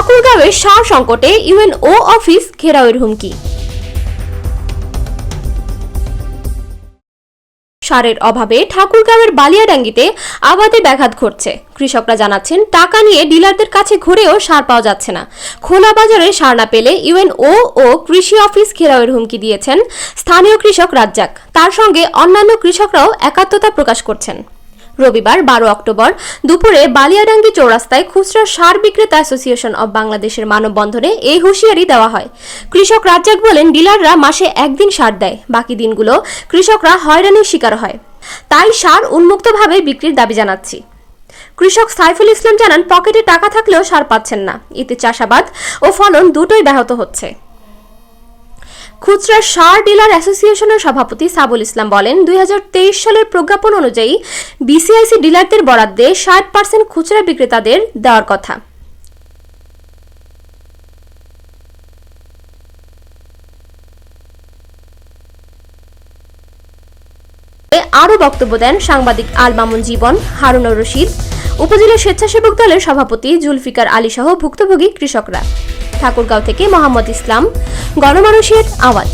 ঠাকুরগাঁওয়ে সার সংকটে UNO office ঘেরাওয়ের হুমকি। সারের অভাবে ঠাকুরগাঁওয়ের বালিয়াডাঙ্গিতে আবাদে ব্যাঘাত ঘটছে। কৃষকরা জানাচ্ছেন, টাকা নিয়ে ডিলারদের কাছে ঘুরেও সার পাওয়া যাচ্ছে না। খোলা বাজারে সার না পেলে ইউএনও ও কৃষি অফিস ঘেরাওয়ের হুমকি দিয়েছেন স্থানীয় কৃষক রাজ্জাক। তার সঙ্গে অন্যান্য কৃষকরাও একাত্মতা প্রকাশ করছেন। রবিবার বারো অক্টোবর। দুপুরে বালিয়াডাঙ্গি চৌরাস্তায় খুচরা সার বিক্রেতা অ্যাসোসিয়েশন অব বাংলাদেশের মানববন্ধনে এই হুঁশিয়ারি দেওয়া হয়। কৃষক রাজ্জাক বলেন, ডিলাররা মাসে একদিন সার দেয়, বাকি দিনগুলো কৃষকরা হয়রানির শিকার হয়। তাই সার উন্মুক্তভাবে বিক্রির দাবি জানাচ্ছি। কৃষক সাইফুল ইসলাম জানান, পকেটে টাকা থাকলেও সার পাচ্ছেন না। এতে চাষাবাদ ও ফলন দুটোই ব্যাহত হচ্ছে। খুচরা সার ডিলার অ্যাসোসিয়েশনের সভাপতি সাবুল ইসলাম বলেন, দুই সালের প্রজ্ঞাপন অনুযায়ী বিসিআইসি ডিলারদের বরাদ্দে ষাট পার্সেন্ট খুচরা বিক্রেতাদের দেওয়ার কথা। আরও বক্তব্য দেন সাংবাদিক আল মামুন জীবন, হারুনুর রশিদ, উপজেলা স্বেচ্ছাসেবক দলের সভাপতি জুলফিকার আলী সহ ভুক্তভোগী কৃষকরা। ঠাকুরগাঁও থেকে মোহাম্মদ ইসলাম গণমানুষের আওয়াজ।